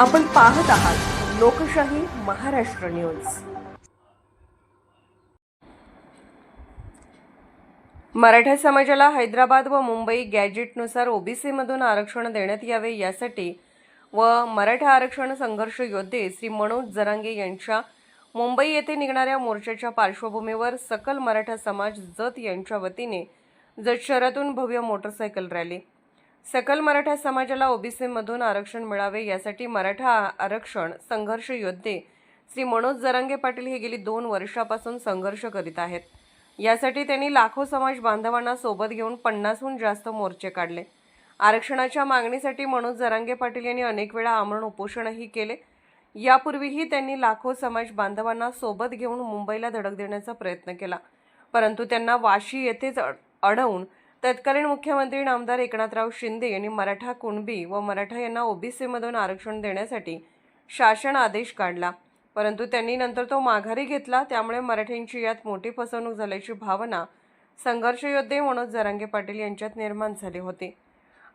आपण पाहत आहात लोकशाही महाराष्ट्र न्यूज. मराठा समाजाला हैदराबाद व मुंबई गॅजेटनुसार ओबीसीमधून आरक्षण देण्यात यावे यासाठी व मराठा आरक्षण संघर्ष योद्धे श्री मनोज जरांगे यांच्या मुंबई येथे निघणाऱ्या मोर्चाच्या पार्श्वभूमीवर सकल मराठा समाज जत यांच्या वतीने जत शहरातून भव्य मोटरसायकल रॅली. सकल मराठा समाजाला ओबीसीमधून आरक्षण मिळावे यासाठी मराठा आरक्षण संघर्ष योद्धे श्री मनोज जरांगे पाटील हे गेली दोन वर्षापासून संघर्ष करीत आहेत. यासाठी त्यांनी लाखो समाज बांधवांना सोबत घेऊन पन्नासहून जास्त मोर्चे काढले. आरक्षणाच्या मागणीसाठी मनोज जरांगे पाटील यांनी अनेक वेळा आमरण उपोषणही केले. यापूर्वीही त्यांनी लाखो समाज बांधवांना सोबत घेऊन मुंबईला धडक देण्याचा प्रयत्न केला. परंतु त्यांना वाशी येथेच अड- अडवून तत्कालीन मुख्यमंत्री नामदार एकनाथराव शिंदे यांनी मराठा कुणबी व मराठा यांना ओबीसीमधून आरक्षण देण्यासाठी शासन आदेश काढला. परंतु त्यांनी नंतर तो माघारी घेतला. त्यामुळे मराठ्यांची यात मोठी फसवणूक झाल्याची भावना संघर्ष योद्धे मनोज जरांगे पाटील यांच्यात निर्माण झाली होती.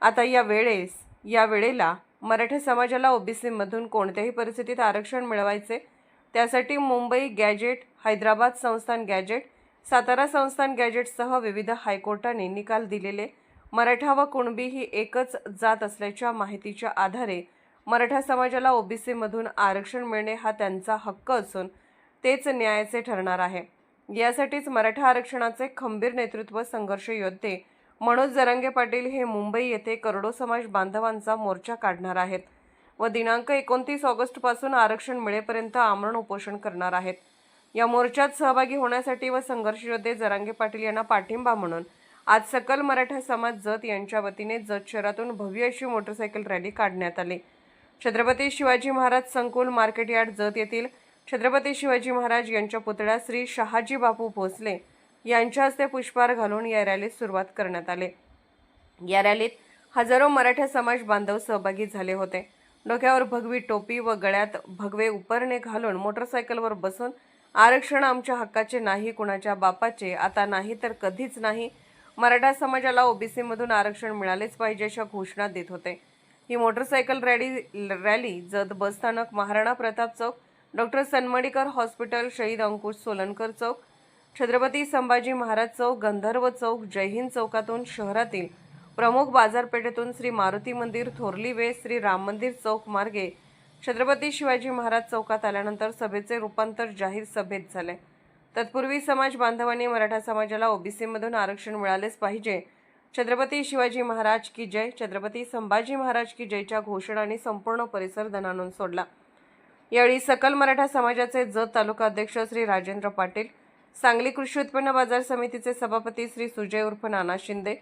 आता या वेळेस या वेळेला मराठा समाजाला ओबीसीमधून कोणत्याही परिस्थितीत आरक्षण मिळवायचे? त्यासाठी मुंबई गॅजेट हैदराबाद संस्थान गॅजेट सातारा संस्थान गॅजेटसह विविध हायकोर्टाने निकाल दिलेले. मराठा व कुणबी ही एकच जात असल्याच्या माहितीच्या आधारे मराठा समाजाला ओबीसीमधून आरक्षण मिळणे हा त्यांचा हक्क असून तेच न्यायाचे ठरणार आहे. यासाठीच मराठा आरक्षणाचे खंबीर नेतृत्व संघर्ष योद्धे मनोज जरांगे पाटील हे मुंबई येथे करोडो समाज बांधवांचा मोर्चा काढणार आहेत व दिनांक एकोणतीस ऑगस्टपासून आरक्षण मिळेपर्यंत आमरण उपोषण करणार आहेत. या मोर्चात सहभागी होण्यासाठी व संघर्ष योद्धे जरांगे पाटील यांना पाठिंबा म्हणून आज सकल मराठा समाज जत यांच्या वतीने जत शहरातून भव्य अशी मोटरसायकल रॅली काढण्यात आली. छत्रपती शिवाजी महाराज संकुल मार्केट यार्ड जत येथील छत्रपती शिवाजी महाराज यांच्या पुतळ्या श्री शहाजी बापू भोसले यांच्या हस्ते पुष्पहार घालून या रॅलीत सुरुवात करण्यात आली. या रॅलीत हजारो मराठा समाज बांधव सहभागी झाले होते. डोक्यावर भगवी टोपी व गळ्यात भगवे उपरणे घालून मोटरसायकलवर बसून आरक्षण आमच्या हक्काचे नाही कुणाच्या बापाचे आता नाही तर कधीच नाही. मराठा समाजाला ओबीसीमधून आरक्षण मिळालेच पाहिजे अशा घोषणा देत होते. ही मोटरसायकल रॅली रॅली जत बसस्थानक महाराणा प्रताप चौक डॉक्टर सनमडीकर हॉस्पिटल शहीद अंकुश सोलनकर चौक छत्रपती संभाजी महाराज चौक गंधर्व चौक जयहिंद चौकातून शहरातील प्रमुख बाजारपेठेतून श्री मारुती मंदिर थोरली वे श्री राम मंदिर चौक मार्गे छत्रपती शिवाजी महाराज चौकात आल्यानंतर सभेचे रूपांतर जाहीर सभेत झाले. तत्पूर्वी समाज बांधवांनी मराठा समाजाला ओबीसीमधून आरक्षण मिळालेच पाहिजे. छत्रपती शिवाजी महाराज की जय छत्रपती संभाजी महाराज की जयच्या घोषणाने संपूर्ण परिसर धनानून सोडला. यावेळी सकल मराठा समाजाचे जत तालुका अध्यक्ष श्री राजेंद्र पाटील सांगली कृषी उत्पन्न बाजार समितीचे सभापती श्री सुजय उर्फ नाना शिंदे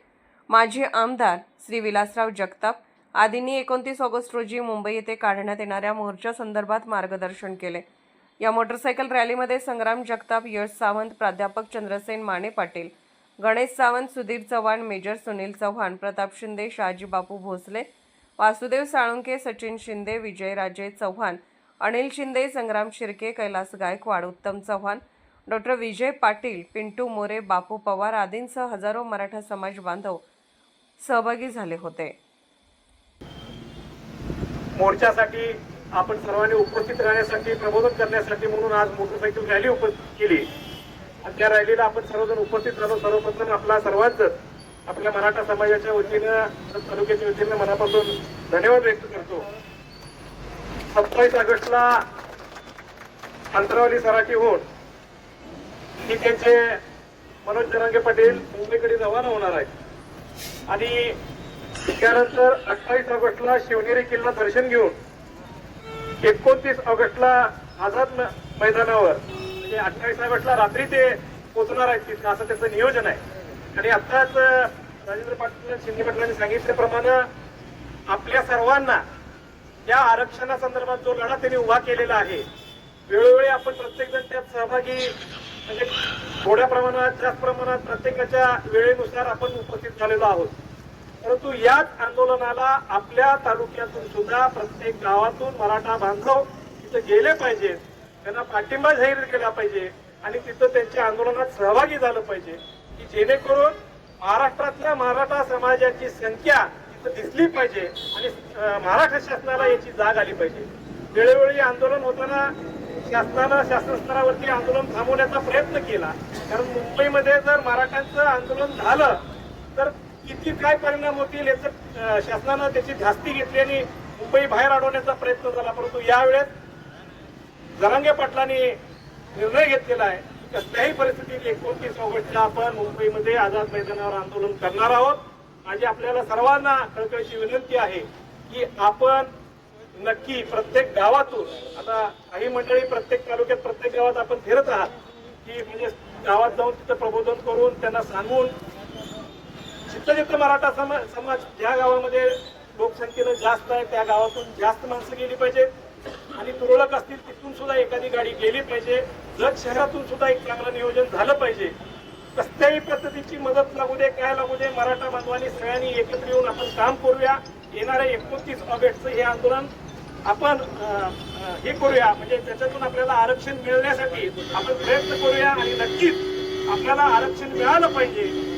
माजी आमदार श्री विलासराव जगताप आदींनी एकोणतीस ऑगस्ट रोजी मुंबई येथे काढण्यात येणाऱ्या मोर्चा संदर्भात मार्गदर्शन केले. या मोटरसायकल रॅलीमध्ये संग्राम जगताप यश सावंत प्राध्यापक चंद्रसेन माने पाटील गणेश सावंत सुधीर चव्हाण मेजर सुनील चव्हाण प्रताप शिंदे शहाजी बापू भोसले वासुदेव साळुंके सचिन शिंदे विजयराजे चव्हाण अनिल शिंदे संग्राम शिर्के कैलास गायकवाड उत्तम चव्हाण डॉक्टर विजय पाटील पिंटू मोरे बापू पवार आदींसह हजारो मराठा समाज बांधव सहभागी झाले होते. मोर्चासाठी आपण सर्वांनी उपस्थित राहण्यासाठी प्रबोधन करण्यासाठी म्हणून आज मोटरसायकल रॅली उपस्थित केली. आणि त्या रॅलीला आपण सर्वजण उपस्थित राहतो. सर्वप्रथम आपला सर्वांच आपल्या मराठा समाजाच्या वतीनं तालुक्याच्या वतीनं मनापासून धन्यवाद व्यक्त करतो. सत्तावीस ऑगस्टला अंतरावली सराठी होऊन ही त्यांचे मनोज जरांगे पाटील मुंबईकडे रवाना होणार आहेत आणि त्यानंतर अठ्ठावीस ऑगस्टला शिवनेरी किल्ला दर्शन घेऊन एकोणतीस ऑगस्टला आझाद मैदानावर म्हणजे अठ्ठावीस ऑगस्टला रात्री ते पोहोचणार आहेत तिथं असं त्याचं नियोजन आहे. आणि आत्ताच राजेंद्र पाटील शिंदे पाटलांनी सांगितल्याप्रमाणे आपल्या सर्वांना या आरक्षणासंदर्भात जो लढा त्यांनी उभा केलेला आहे वेळोवेळी आपण प्रत्येक जण त्यात सहभागी म्हणजे थोड्या प्रमाणात जास्त प्रमाणात प्रत्येकाच्या वेळेनुसार आपण उपस्थित झालेलो आहोत. परंतु याच आंदोलनाला आपल्या तालुक्यातून सुद्धा प्रत्येक गावातून मराठा बांधव तिथं गेले पाहिजेत त्यांना पाठिंबा जाहीर केला पाहिजे आणि तिथं त्यांच्या आंदोलनात सहभागी झालं पाहिजे. की जेणेकरून महाराष्ट्रातल्या मराठा समाजाची संख्या तिथं दिसली पाहिजे आणि महाराष्ट्र शासनाला याची जाग आली पाहिजे. वेळोवेळी आंदोलन होताना शासनानं शासन स्तरावरती आंदोलन थांबवण्याचा प्रयत्न केला. कारण मुंबईमध्ये जर मराठ्यांचं आंदोलन झालं तर किती काय परिणाम होतील याचं शासनानं त्याची धास्ती घेतली आणि मुंबई बाहेर अडवण्याचा प्रयत्न झाला. परंतु यावेळेस जरांगे पाटलांनी निर्णय घेतलेला आहे कसल्याही परिस्थितीत एकोणतीस ऑगस्टला आपण मुंबईमध्ये आझाद मैदानावर आंदोलन करणार आहोत. माझी आपल्याला सर्वांना कळकळीची विनंती आहे की आपण नक्की प्रत्येक गावातून आता काही मंडळी प्रत्येक तालुक्यात प्रत्येक गावात आपण फिरत आहात की म्हणजे गावात जाऊन तिथं प्रबोधन करून त्यांना सांगून जिथं मराठा समाज समाज ज्या गावामध्ये लोकसंख्येनं जास्त आहे त्या गावातून जास्त माणसं गेली पाहिजेत आणि तुरळक असतील तिथून सुद्धा एखादी गाडी गेली पाहिजे. जत शहरातून सुद्धा एक चांगलं नियोजन झालं पाहिजे. कसल्याही पद्धतीची मदत लागू दे काय लागू दे मराठा बांधवांनी सगळ्यांनी एकत्र येऊन आपण काम करूया. येणाऱ्या एकोणतीस ऑगस्टचं हे आंदोलन आपण हे करूया. म्हणजे त्याच्यातून आपल्याला आरक्षण मिळण्यासाठी आपण प्रयत्न करूया आणि नक्कीच आपल्याला आरक्षण मिळालं पाहिजे.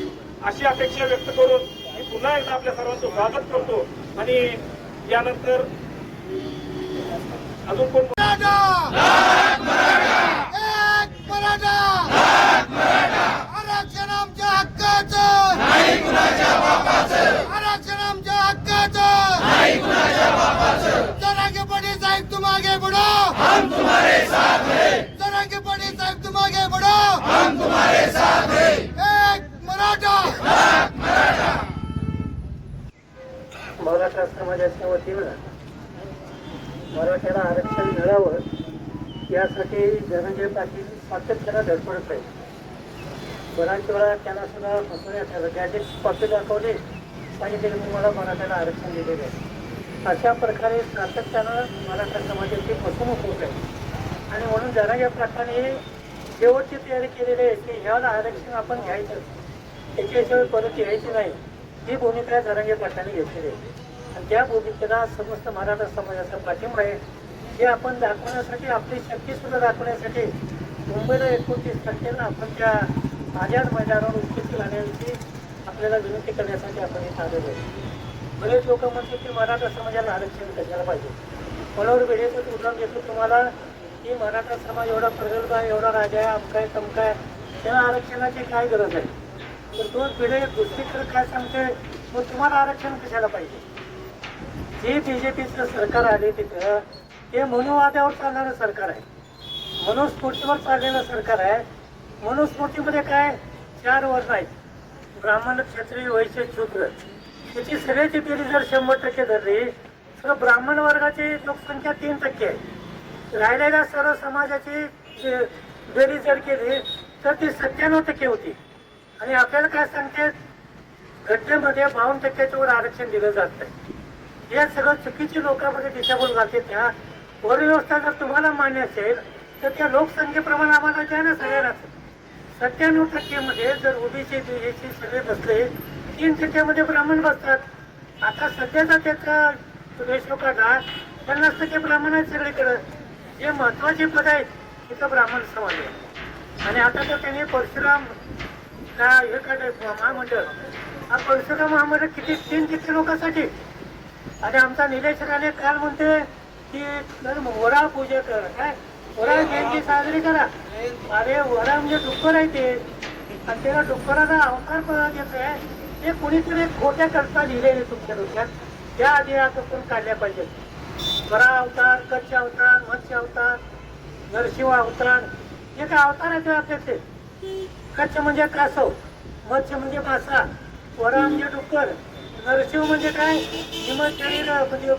अशी अपेक्षा व्यक्त करून मी पुन्हा एकदा आपल्या सर्वांचं स्वागत करतो. आणि यानंतर अजून कोण एक मराठा आरक्षण आमच्या हक्काचं नाही कुणाच्या बापाचं आरक्षण आमच्या हक्काचं नाही कुणाच्या बापाचं जरांगे पाटील साहेब तुम आगे बढ़ो हम तुम्हारे साथ हैं जरांगे पाटील साहेब तुम आगे बढ़ो हम तुम्हारे साथ हैं एक मराठा मराठा समाजाच्या वतीनं मराठ्याला आरक्षण मिळावं यासाठी धनंजय पाटील सातत्याला धडपडत आहे बऱ्याच वेळा त्यांना सुद्धा फसवण्यात आलं. म्हणजे त्याचे पत्र दाखवले सांगितले की तुम्हाला मराठ्याला आरक्षण दिलेलं आहे. अशा प्रकारे सातत्यानं मराठा समाजाची फसवणूक होत आहे. आणि म्हणून धनंजय पाटलांनी शेवटची तयारी केलेली आहे की ह्याला आरक्षण आपण घ्यायचं. त्याच्याशिवाय परत यायची नाही. ही भूमिका धनंजय पाटलांनी घेतलेली आहे. त्या भूमिकेला समस्त मराठा समाजाचा पाठिंबा आहे हे आपण दाखवण्यासाठी आपली शक्ती सुद्धा दाखवण्यासाठी मुंबईला एकोणतीस तारखेला आपण त्या आझाद मैदानावर उपस्थित राहण्याची आपल्याला विनंती करण्यासाठी आपण हे आलेलो आहे. बरेच लोक म्हणतात की मराठा समाजाला आरक्षण कशाला पाहिजे? मनोहर वेळेचं उदाहरण देतो तुम्हाला की मराठा समाज एवढा प्रगल्भ आहे एवढा राजा आहे अमकाय तमकाय त्या आरक्षणाची काय गरज आहे? तर तो पिढी दुसरीकडे काय सांगते? मग तुम्हाला आरक्षण कशाला पाहिजे? जे बी जे पीचं सरकार आले तिथं ते मनुवाद्यावर चालणारं सरकार आहे. मनुस्फूर्तीवर चाललेलं सरकार आहे. मनुस्फूर्तीमध्ये काय? चार वर्ण आहेत. ब्राह्मण क्षत्रिय वैश्य शूद्र त्याची सगळ्याची बेरी जर शंभर टक्के धरली तर ब्राह्मण वर्गाची लोकसंख्या तीन टक्के आहे. राहिलेल्या सर्व समाजाची बेरीज जर केली तर ती सत्त्याण्णव टक्के होती. आणि आपल्याला काय सांगते? घटनेमध्ये बावन्न टक्क्याच्या वर आरक्षण दिलं जात नाही. हे सगळं चुकीची लोकांमध्ये दिशाभूल घालते त्या. व्यवस्था जर तुम्हाला मान्य असेल तर त्या लोकसंख्येप्रमाणे आम्हाला द्या ना सगळ्यांनाच सत्त्याण्णव टक्केमध्ये जर ओबीसी बीएससी सगळे बसले तीन टक्क्यामध्ये ब्राह्मण बसतात. आता सध्याचा त्याचा रेशो काढा पन्नास टक्के ब्राह्मण आहेत सगळीकडं. जे महत्त्वाचे पद आहेत तिथं ब्राह्मण समाज आहे. आणि आता तर त्यांनी परशुराम का हे काढले महामंडळ. हा परशुराम महामंडळ किती तीन किती लोकांसाठी आणि आमचा निलेश राणे काल म्हणते की वरा पूजा कर काय? वरा जयंती साजरी करा. अरे वरा म्हणजे डुक्कर आहे ते. आणि त्याला डुक्कराचा अवतार परत आहे ते कुणीतरी खोट्या करता लिहिलेले तुमच्या डोक्यात. त्या आधी यातून काढल्या पाहिजेत? वरा अवतार कच्छ अवतार मत्स्य अवतार नरसिंह अवतार. हे काय अवतार आहे ते आपल्याचे कच्छ म्हणजे कासव मत्स्य म्हणजे मासा वरा म्हणजे डुक्कर. नरसिंह म्हणजे काय? हिमत शरीर म्हणजे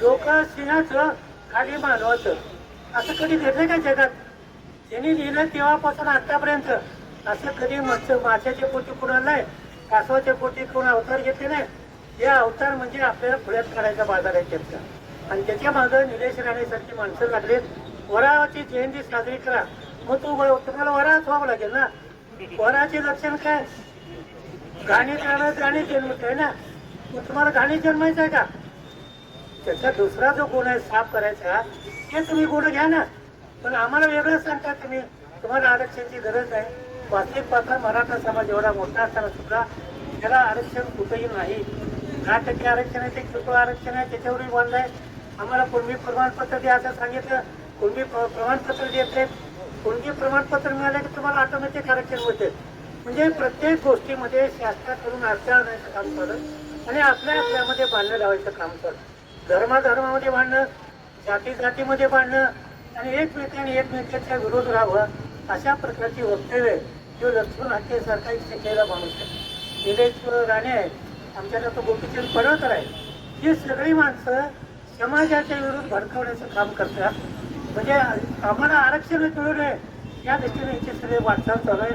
लोक सिंहाचं खाली मानवाचं असं कधी घडलं का जगात? त्यांनी लिहिलं तेव्हापासून आतापर्यंत असं कधी मत्स्य माशाच्या पोटी कुणाला नाही कासवाच्या पोटी कोण अवतार घेतले नाही? हे अवतार म्हणजे आपल्याला पुढ्यात काढायचा बाजार आहे त्यांचा. आणि त्याच्या मागं निलेश राणेसारखी माणसं लागलेत. वराची जयंती साजरी करा. मग तू तुम्हाला वराच व्हावं लागेल ना? वराचे लक्षण काय? गाणी करणार गाणी जन्मत आहे ना? मग तुम्हाला गाणी जन्मायचं आहे का? त्याचा दुसरा जो गुण आहे साफ करायचा ते तुम्ही गुण घ्या ना. पण आम्हाला वेगळं सांगता तुम्ही. तुम्हाला आरक्षणाची गरज नाही वास्तविक पात्र मराठा समाज एवढा मोठा असताना सुद्धा त्याला आरक्षण कुठेही नाही. दहा टक्के आरक्षण आहे ते किरकोळ आरक्षण आहे त्याच्यावरही बंद आहे. आम्हाला कुणबी प्रमाणपत्र द्या असं सांगितलं. कुणबी प्रमाणपत्र देत नाहीत कुणबी प्रमाणपत्र मिळालं की तुम्हाला ऑटोमॅटिक आरक्षण होते म्हणजे प्रत्येक गोष्टीमध्ये शास्त्राकडून अडथळा आणायचं काम करत आणि आपल्या आपल्यामध्ये भांडणं लावायचं काम करत धर्माधर्मामध्ये भांडणं जाती जातीमध्ये भांडणं आणि एकमेकांनी एकमेकांच्या विरोध राहावा अशा प्रकारची वक्तव्य किंवा लक्ष्मण हत्तेसारखा एक शिकलेला माणूस आहे. निलेश राणे आहे आमच्याकडे तो गोपीचंद पडळकर आहे ही सगळी माणसं समाजाच्या विरुद्ध भडकवण्याचं काम करतात. म्हणजे आम्हाला आरक्षणच मिळू नये या दृष्टीने याची सगळे वाटचाल चालू आहे.